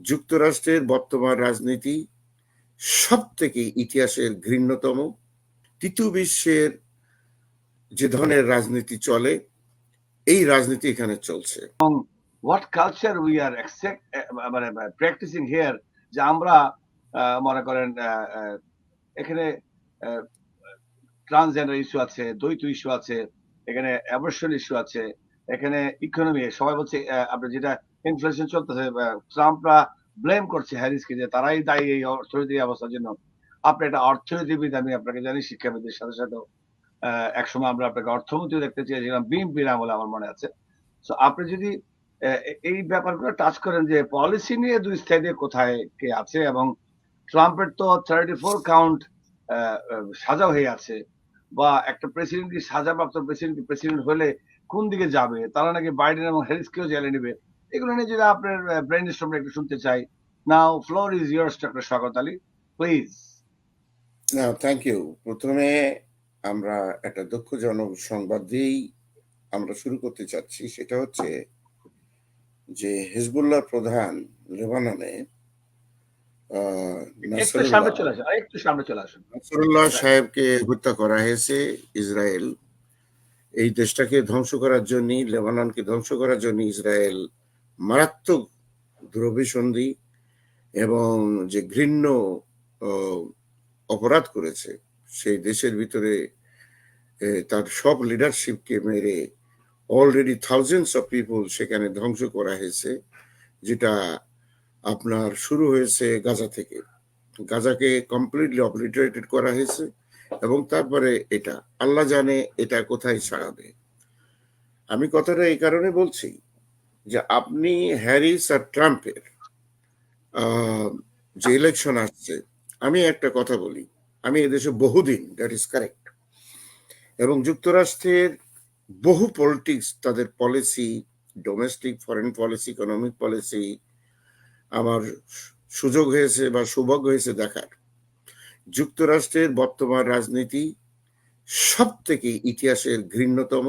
যুক্তরাষ্ট্রের বর্তমান রাজনীতি সব থেকে ইতিহাসের ঘৃণ্যতম তৃতীয় বিশ্বের যে ধরনের রাজনীতি চলে এই রাজনীতি এখানে চলছে। we are accept, uh, মানে প্র্যাকটিসিং হিয়ার যে আমরা মনে করেন এখানে ট্রান্সজেন্ডার ইস্যু আছে দ্বৈত ইস্যু আছে এখানে অ্যাবর্শন ইস্যু আছে এখানে ইকোনমি সবাই বলছে আহ, আপনার যেটা ইনফ্লেশন চলতেছে ট্রাম্পরা ব্লেম করছে হ্যারিসকে যে তারাই দায়ী এই অর্থনৈতিক অবস্থার জন্য। আপনি একটা অর্থনীতিবিদ, আমি আপনাকে জানি শিক্ষাবিদের সাথে সাথে একসময় আমরা আপনাকে অর্থমন্ত্রী দেখতে চেয়েছিলাম, বিএনপির বলে আমার মনে আছে। তো আপনি যদি এই ব্যাপারগুলো টাচ করেন যে পলিসি নিয়ে দুই সাইডে কোথায় কে আছে এবং ট্রাম্পের তো থার্টি ফোর কাউন্ট সাজা হয়ে আছে, বা একটা প্রেসিডেন্ট কি সাজাপ্রাপ্ত প্রেসিডেন্ট প্রেসিডেন্ট হলে কোন দিকে যাবে, তারা নাকি বাইডেন এবং হ্যারিসকেও জেলে নেবে এগুলো নিয়ে যদি আপনার ব্রেন স্ট্রম একটু শুনতে চাই now floor is yours doctor Shaukat Ali please না থ্যাংক ইউ প্রথমে আমরা একটা দুঃখজনক সংবাদ দিয়েই আমরা শুরু করতে চাচ্ছি। সেটা হচ্ছে যে হিজবুল্লাহ প্রধান লেবাননে নাসরুল্লাহ সাহেবকে হত্যা করা হয়েছে ইসরায়েল। এই দেশটাকে ধ্বংস করার জন্য লেবাননকে ধ্বংস করার জন্য ইসরায়েল মারাত্মক দ্রব্যসন্ধি এবং যে ঘৃণ্য অপরাধ করেছে, সেই দেশের ভিতরে তার সব লিডারশিপকে মেরে অলরেডি থাউজেন্ডস অফ পিপল সেখানে ধ্বংস করা হয়েছে, যেটা আপনার শুরু হয়েছে গাজা থেকে। গাজাকে কমপ্লিটলি অবলিটারেটেড করা হয়েছে এবং তারপরে এটা, আল্লাহ জানে এটা কোথায় ছাড়াবে আমি কথাটা এই কারণে বলছি যে আপনি হ্যারিস আর ট্রাম্পের যে ইলেকশন আসছে, আমি একটা কথা বলি। আমি এদেশে বহুদিন দ্যাট ইজ কারেক্ট এবং যুক্তরাষ্ট্রের বহু পলিটিক্স তাদের policy domestic foreign policy economic policy আমার সুযোগ হয়েছে বা সৌভাগ্য হয়েছে দেখার। যুক্তরাষ্ট্রের বর্তমান রাজনীতি সব থেকে ইতিহাসের ঘৃণ্যতম।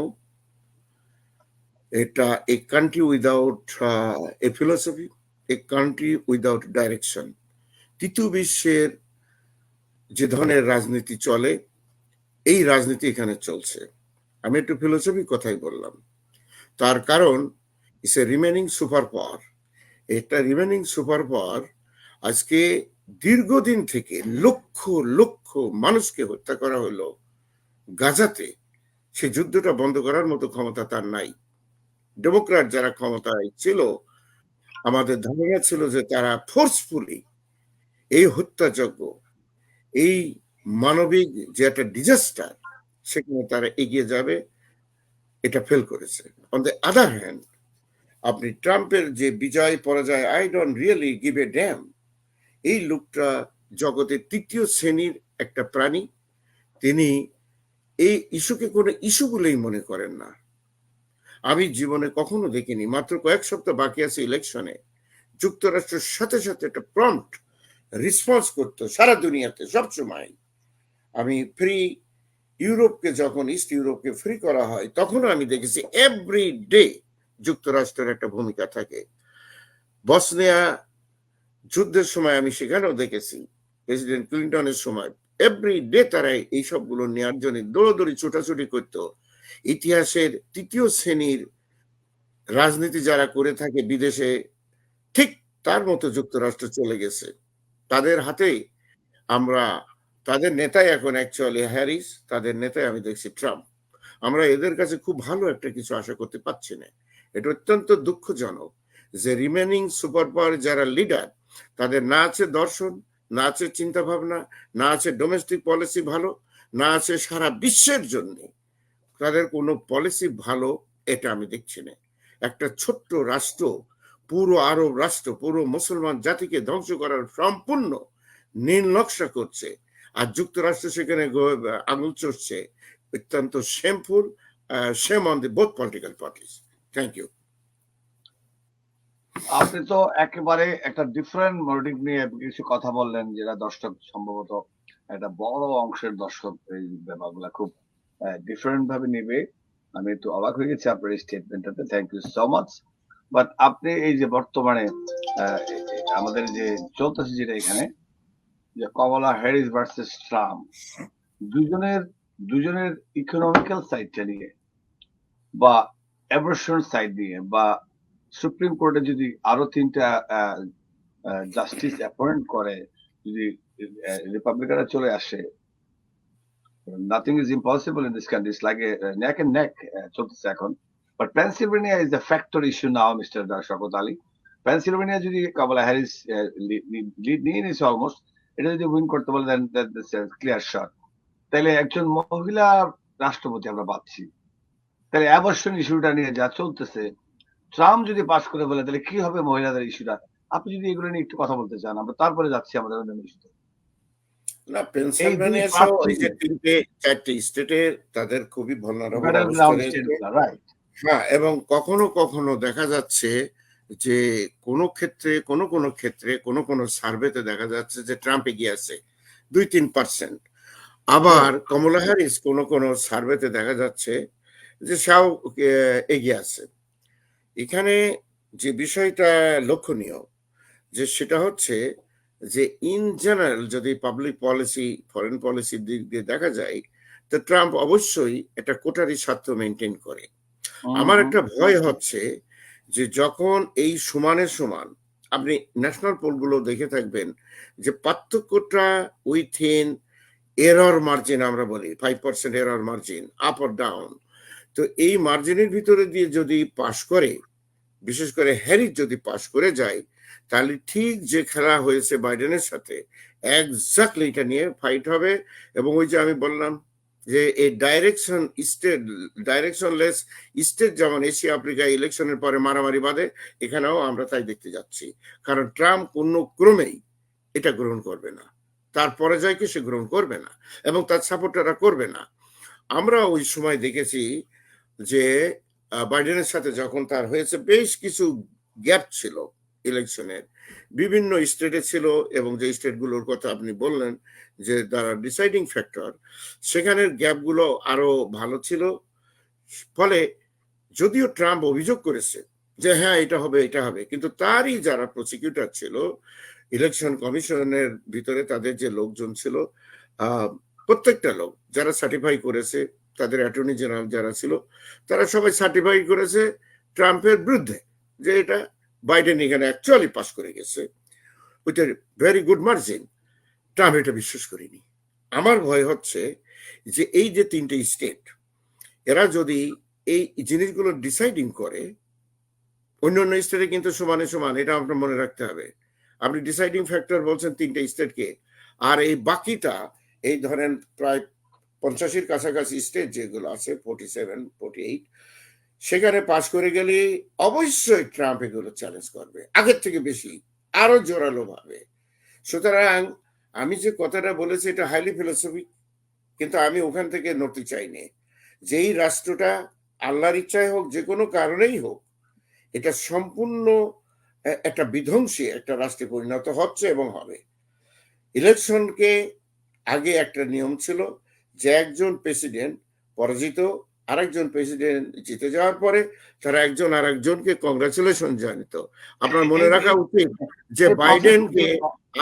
এটা a country without a philosophy a country without direction তৃতীয় বিশ্বের যে ধরনের রাজনীতি চলে, এই রাজনীতি এখানে চলছে। আমি একটু ফিলোসফি কথাই বললাম। তার কারণ ইস এ রিমেনিং সুপার পাওয়ার এটা রিমেনিং সুপার পাওয়ার আজকে দীর্ঘদিন থেকে লক্ষ লক্ষ মানুষকে হত্যা করা হলো গাজাতে। সে যুদ্ধটা বন্ধ করার মতো ক্ষমতা তার নাই। ডেমোক্রাট যারা ক্ষমতায় ছিল, আমাদের ধারণা ছিল যে তারা ফোর্সফুলি এই হত্যাযজ্ঞ, এই মানবিক যে একটা ডিজাস্টার সেখানে তারা এগিয়ে যাবে, এটা ফেল করেছে। অন দ্য আদার হ্যান্ড আপনি ট্রাম্পের যে বিজয় পরাজয় I don't really give a damn এই লোকটা জগতের তৃতীয় শ্রেণির একটা প্রাণী, তিনি এই ইস্যুকে কোনো ইস্যু বলেই মনে করেন না। আমি জীবনে কখনো দেখিনি। মাত্র কয়েক সপ্তাহ বাকি আছে ইলেকশনে। যুক্তরাষ্ট্রের সাথে সাথে একটা প্রম্পট রেসপন্স করতো সারা দুনিয়াতে সবসময়। আমি ফ্রি ইউরোপকে যখন ইস্ট ইউরোপকে ফ্রি করা হয়, তখনও আমি দেখেছি এভরি ডে যুক্তরাষ্ট্রের একটা ভূমিকা থাকে। বসনিয়া যুদ্ধের সময় আমি সেখানেও দেখেছি। প্রেসিডেন্ট ক্লিন্টনের সময় এভরি ডে তারা এই সবগুলো নেওয়ার জন্য দৌড়দৌড়ি, ছোটাছুটি করত। ইতিহাসের তৃতীয় শ্রেণির রাজনীতি যারা করে থাকে বিদেশে, ঠিক তার মতো যুক্তরাষ্ট্র চলে গেছে। তাদের হাতেই আমরা, তাদের নেতাই এখন অ্যাকচুয়ালি হ্যারিস, তাদের নেতাই আমি দেখছি ট্রাম্প। আমরা এদের কাছে খুব ভালো একটা কিছু আশা করতে পারছি না। এটা অত্যন্ত দুঃখজনক যে রিমেনিং সুপার পাওয়ার যারা লিডার তাদের না আছে দর্শন, না আছে চিন্তা ভাবনা না আছে ডোমেস্টিক পলিসি ভালো, না আছে সারা বিশ্বের জন্য। তাদের কোনো পলিসি ভালো, এটা আমি দেখছি না। একটা ছোট্ট রাষ্ট্র, পুরো আরব রাষ্ট্র, পুরো মুসলমান জাতিকে ধ্বংস করার সম্পূর্ণ নকশা করছে। আর যুক্তরাষ্ট্র সেখানে আঙুল চড়ছে। অত্যন্ত shameful shame on the both political parties thank you আপনি তো একেবারে একটা ডিফারেন্ট মোটিভ নিয়ে কিছু কথা বললেন, যেটা দর্শক সম্ভবত একটা বড় অংশের দর্শক এই ব্যাপারগুলো খুব ডিফারেন্ট ভাবে নেবে। আমি একটু অবাক হয়ে গেছি আপনার এই স্টেটমেন্টটাতে thank you so much but আপনি এই যে বর্তমানে আমাদের যে চলতেছে যেটা এখানে, যে কমলা হ্যারিস ভার্সেস ট্রাম্প, দুজনের দুজনের ইকোনমিক্যাল সাইডটা নিয়ে বা অ্যাবর্শন সাইড নিয়ে বা সুপ্রিম কোর্টে যদি আরও তিনটা জাস্টিস অ্যাপয়েন্ট করে, যদি রিপাবলিকানরা চলে আসে nothing is impossible in this country like neck and neck চলতেছে এখন but Pennsylvania is the factor issue now mister Shaukat Ali Pennsylvania যদি কামালা হ্যারিস লিড নিয়ে নিয়েছে অলমোস্ট এটা যদি উইন করতে বলে দেন ক্লিয়ার শট তাহলে একজন মহিলা রাষ্ট্রপতি আমরা পাচ্ছি তাহলে অ্যাবর্শন ইস্যুটা নিয়ে যা চলতেছে ট্রাম্প যদি পাস করে বলে তাহলে কি হবে মহিলাদের ইস্যুটা আপনি যদি এগুলো নিয়ে একটু কথা বলতে চান, আমরা তারপরে যাচ্ছি আমাদের ইস্যুতে না পেনসিলভেনিয়া এই সহ এই যে তিনটে চারটে স্টেটে তাদের খুবই. হ্যাঁ এবং কখনো কখনো দেখা যাচ্ছে যে কোনো ক্ষেত্রে কোনো কোনো ক্ষেত্রে কোনো কোনো সার্ভেতে দেখা যাচ্ছে যে ট্রাম্প এগিয়ে আছে দুই তিন পার্সেন্ট আবার কমলা হ্যারিস কোনো কোনো সার্ভেতে দেখা যাচ্ছে যে সাও এগিয়ে আছে। এখানে যে বিষয়টা লক্ষণীয় যে সেটা হচ্ছে যে ইন জেনারেল যদি পাবলিক পলিসি ফরেন পলিসির দিক দিয়ে দেখা যায় তো ট্রাম্প অবশ্যই একটা কোটারি স্বার্থ মেনটেন করে। আমার একটা ভয় হচ্ছে যে যখন এই সমানের সমান আপনি ন্যাশনাল পোলগুলো দেখে থাকবেন যে পার্থক্যটা উইথিন এরর মার্জিন আমরা বলি five percent error margin up or down তো এই মার্জিনের ভিতরে দিয়ে যদি পাশ করে বিশেষ করে হ্যারিস যদি পাশ করে যায় তাহলে ঠিক যে খেলা হয়েছে বাইডেনের সাথে একজাক্টলি এটা নিয়ে ফাইট হবে। এবং ওই যে আমি বললাম যে এই ডাইরেকশন স্টেট ডাইরেকশনলেস স্টেট যেমন এশিয়া, আফ্রিকা ইলেকশনের পরে মারামারি বাদে এখানেও আমরা তাই দেখতে যাচ্ছি। কারণ ট্রাম্প কোনো ক্রমেই এটা গ্রহণ করবে না। তার পরাজয়কে সে গ্রহণ করবে না? এবং তার সাপোর্টাররা করবে না। আমরা ওই সময় দেখেছি যে বাইডেনের সাথে যখন তার হয়েছে বেশ কিছু গ্যাপ ছিল। ইলেকশনের বিভিন্ন স্টেটে ছিল এবং যে স্টেটগুলোর কথা আপনি বললেন যে তারা ডিসাইডিং ফ্যাক্টর সেখানের গ্যাপগুলো আরও ভালো ছিল। ফলে যদিও ট্রাম্প অভিযোগ করেছে যে হ্যাঁ এটা হবে এটা হবে, কিন্তু তারই যারা প্রসিকিউটর ছিল ইলেকশন কমিশনের ভিতরে তাদের যে লোকজন ছিল প্রত্যেকটা লোক যারা সার্টিফাই করেছে, তাদের অ্যাটর্নি জেনারেল যারা ছিল, তারা সবাই সার্টিফাই করেছে ট্রাম্পের বিরুদ্ধে যে এটা বাইডেন এখানে অ্যাকচুয়ালি পাস করে গেছে with a very good margin Trump এটা বিশ্বাস করিনি। আমার ভয় হচ্ছে যে এই যে তিনটে স্টেট এরা যদি এই জিনিসগুলো ডিসাইডিং করে অন্য অন্য স্টেটে কিন্তু সমানে সমান, এটা আপনার মনে রাখতে হবে। আপনি ডিসাইডিং ফ্যাক্টর বলছেন তিনটে স্টেটকে আর এই বাকিটা, এই ধরেন প্রায় পঞ্চাশের কাছাকাছি স্টেট যেগুলো আছে ফোর্টি সেভেন ফোর্টি এইট সেখানে পাশ করে গেলে অবশ্যই ট্রাম্প এগুলো চ্যালেঞ্জ করবে। আগের থেকে বেশি, আরও জোরালো ভাবে। সুতরাং আমি যে কথাটা বলেছি, এটা হাইলি ফিলোসফি কিন্তু আমি ওখান থেকে নড়তে চাইনি। যেই রাষ্ট্রটা আল্লাহর ইচ্ছায় হোক, যে কোনো কারণেই হোক, এটা সম্পূর্ণ একটা বিধ্বংসী একটা রাষ্ট্রে পরিণত হচ্ছে এবং হবে। ইলেকশনকে আগে একটা নিয়ম ছিল যে একজন প্রেসিডেন্ট পরাজিত আরেকজন প্রেসিডেন্ট জিতে যাওয়ার পরে তারা একজন আর একজনকে কংগ্রাচুলেশন জানিত। আপনার মনে রাখা উচিত যে বাইডেনকে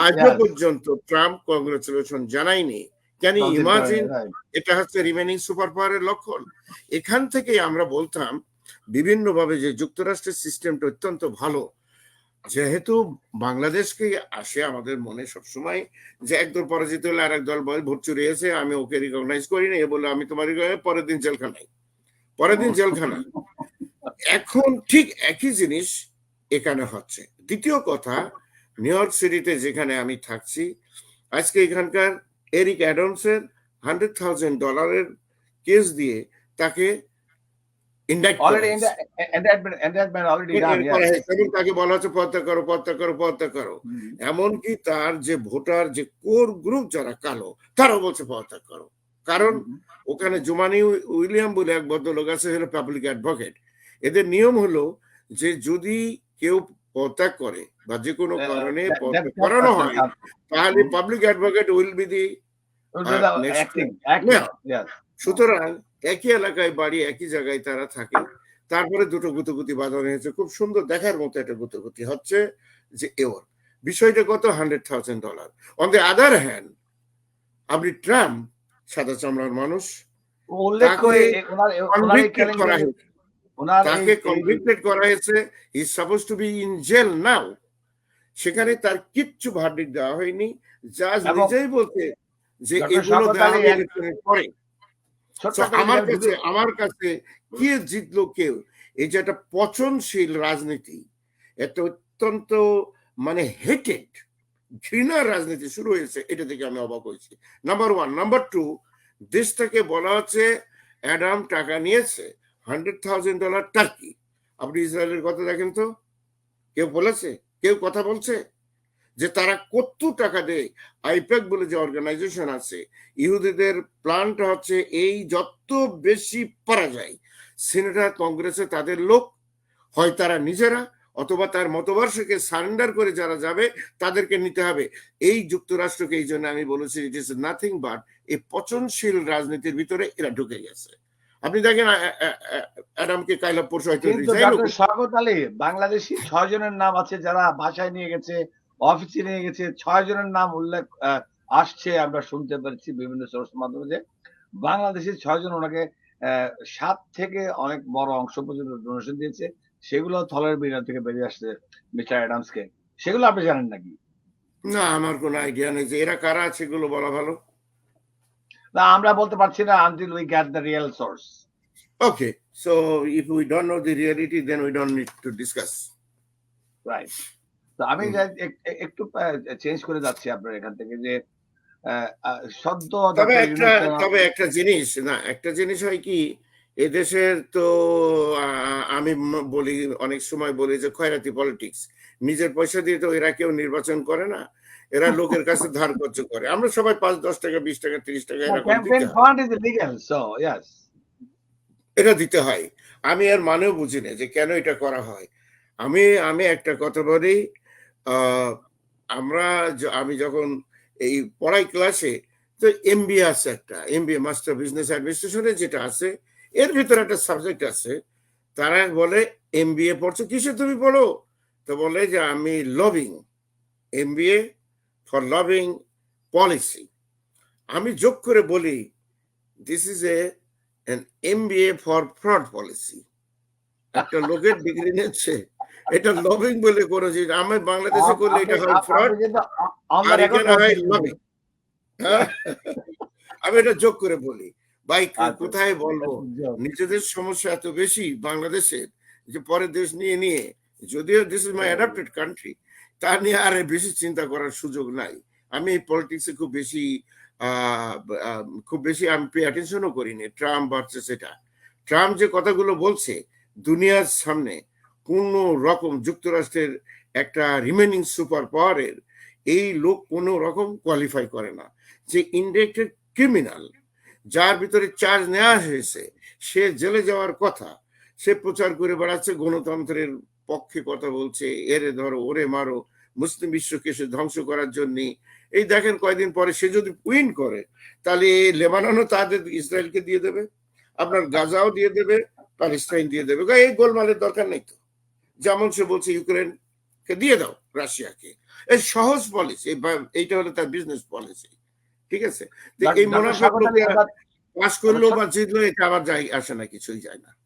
আজও. পর্যন্ত ট্রাম্প কংগ্রাচুলেশন জানায়নি। ক্যান ইমাজিন এটা হচ্ছে রিমেনিং সুপার পাওয়ারের লক্ষণ। এখান থেকে আমরা বলতাম বিভিন্নভাবে যে যুক্তরাষ্ট্রের সিস্টেমটা অত্যন্ত ভালো যেহেতু বাংলাদেশকে আসে আমাদের মনে সবসময় যে একদল পরাজিত হলে আর এক দল বলে, ভোট চুরিয়েছে আমি ওকে রিকগনাইজ করি না এ বলে আমি তোমার পরের দিন জেলখানায়। পরের দিন জেলখানা। এখন ঠিক একই জিনিস এখানে হচ্ছে। দ্বিতীয় কথা, নিউ ইয়র্ক সিটিতে যেখানে আমি থাকছি, আজকে এখানকার এরিক অ্যাডমসের হান্ড্রেড থাউজেন্ড ডলারের কেস দিয়ে তাকে indict Already in the indictment, indictment already done, yes. এবং তাকে বলা হচ্ছে পদত্যাগ করো পদত্যাগ করো পদত্যাগ করো. এমনকি তার যে ভোটার যে কোর গ্রুপ যারা কালো তারাও বলছে পদত্যাগ করো কারণ Mhm. ওখানে জুমানি উইলিয়াম বলে এক ভদ্রলোক আছে পাবলিক অ্যাডভোকেট এদের নিয়ম হলো যে যদি কেউ পদত্যাগ করে বা যে কোনো Uh, কারণে করানো হয় তাহলে. Public advocate will be the সুতরাং একই এলাকায় বাড়ি একই জায়গায় তারা থাকে। তারপরে দুটো গুতগুতি বাঁধানো হয়েছে। খুব সুন্দর দেখার মতো একটা গুতগুতি হচ্ছে যে এওর। বিষয়টা কত? Hundred thousand dollar on the other hand আপনি ট্রাম্প সাদা চামড়ার মানুষ তাকে কনভিক্টেড করা হয়েছে। Is suppose to be in jail now সেখানে তার কিচ্ছু ভার্ডিক দেওয়া হয়নি। জাজ নিজেই বলছে যে এগুলো দেওয়া পরে। আমার কাছে আমার কাছে কে জিতলো কেউ এই যে একটা পচনশীল রাজনীতি একটা অত্যন্ত মানে হেটেড ঘৃণার রাজনীতি শুরু হয়েছে এটা থেকে আমি অবাক হয়েছি। নাম্বার ওয়ান নাম্বার টু দেশটাকে বলা হচ্ছে অ্যাডাম টাকা নিয়েছে হান্ড্রেড থাউজেন্ড ডলার টার্কি আপনি ইসরায়েলের কথা দেখেন তো? কেউ বলেছে? কেউ কথা বলছে? যে তারা কত টাকা দেয়? আইপ্যাক বলে যে অর্গানাইজেশন আছে ইহুদিদের প্ল্যানটা হচ্ছে এই যত বেশি পারা যায়। সিনেটার কংগ্রেসে তাদের লোক হয় তারা নিজেরা অথবা তার মতবর্ষকে সারেন্ডার করে যারা যাবে তাদেরকে নিতে হবে। এই যুক্তরাষ্ট্রকে এই জন্য আমি বলেছি ইট ইস নাথিং বাট এই পচনশীল রাজনীতির ভিতরে এরা ঢুকে গেছে। আপনি দেখেন অ্যাডামকে কাইলা পরশু হয়তো শওকত আলী বাংলাদেশি ছয় জনের নাম আছে যারা বাসায় নিয়ে গেছে অফিসে নিয়ে গেছে। ছয় জনের নাম উল্লেখ আসছে আমরা শুনতে পারছি বিভিন্ন সোর্স মাধ্যমে যে বাংলাদেশের ছয় জন ওনাকে সাত থেকে অনেক বড় অংশ পর্যন্ত ডোনেশন দিয়েছে। সেগুলো থলের বিনা থেকে বেরিয়ে আসছে মিস্টার অ্যাডামসকে। সেগুলো আপনি জানেন নাকি? না আমার কোনো আইডিয়া নেই যে এরা কারা আছে এগুলো বলা ভালো। না আমরা বলতে পারছি না until we get the real source okay so if we don't know the reality, then we don't need to discuss right তো আমি একটু চেঞ্জ করে যাচ্ছি আপনার এখান থেকে যে সদ্য তবে একটা তবে একটা জিনিস না একটা জিনিস হয় কি এদেশের তো আমি বলি অনেক সময় বলি যে খয়রাতি পলিটিক্স নিজের পয়সা দিয়ে তো এরা কেউ নির্বাচন করে না এরা লোকের কাছে ধার খরচ করে। আমরা সবাই পাঁচ দশ টাকা বিশ টাকা তিরিশ টাকা এটা দিতে হয়। আমি এর মানেও বুঝি না যে কেন এটা করা হয়। আমি আমি একটা কথা বলি আমরা আমি যখন এই পড়াই ক্লাসে, তো এমবিএ আছে একটা এমবিএ মাস্টার বিজনেস অ্যাডমিনিস্ট্রেশনে যেটা আছে, এর ভিতরে একটা সাবজেক্ট আছে। তারা বলে এমবিএ পড়ছো, কিসে তুমি পড়ো? তো বলে যে, আমি lobbying MBA for lobbying policy আমি যোগ করে বলি this is a MBA for fraud policy একটা লোকের ডিগ্রি নিচ্ছে। এটা লবিং বলে জিনিস আমি বাংলাদেশে করলে এটা হয় ফ্রড আর এখানে হয় লবিং আমি এটা যোগ করে বলি। ভাই আচ্ছা। কোথায় বলব? নিজেদের সমস্যা এত বেশি বাংলাদেশের যে পরের দেশ নিয়ে নিয়ে যদিও this is my adapted country তা নিয়ে আর বেশি চিন্তা করার সুযোগ নাই। আমি এই পলিটিক্সে খুব বেশি খুব বেশি আমি পে অ্যাটেনশনও করিনি ট্রাম্প ভার্সেস এটা। ট্রাম্প যে কথাগুলো বলছে দুনিয়ার সামনে কোন রকম যুক্তরাষ্ট্রের একটা রিমেনিং সুপার পাওয়ারের এই লোক কোনো রকম কোয়ালিফাই করে না। যে ইন্ডাইরেক্টেড ক্রিমিনাল যার ভিতরে চার্জ নেওয়া হয়েছে, সে জেলে যাওয়ার কথা, সে প্রচার করে বেড়াচ্ছে, গণতন্ত্রের পক্ষে কথা বলছে, এরে ধরো, ওরে মারো, মুসলিম বিশ্বকে সে ধ্বংস করার জন্য। এই দেখেন কয়দিন পরে সে যদি উইন করে, তাহলে লেবাননও তাদের ইসরায়েলকে দিয়ে দেবে, আপনার গাজাও দিয়ে দেবে প্যালেস্টাইন দিয়ে দেবে। এই গোলমালের দরকার নেই তো। যেমন সে বলছে ইউক্রেনকে দিয়ে দাও রাশিয়াকে। এই সহজ পলিসি এইটা হলো তার বিজনেস পলিসি ঠিক আছে? এই মুনাফা পাস করল বা জিতলো এটা আবার যাই আসে না কিছুই যায় না।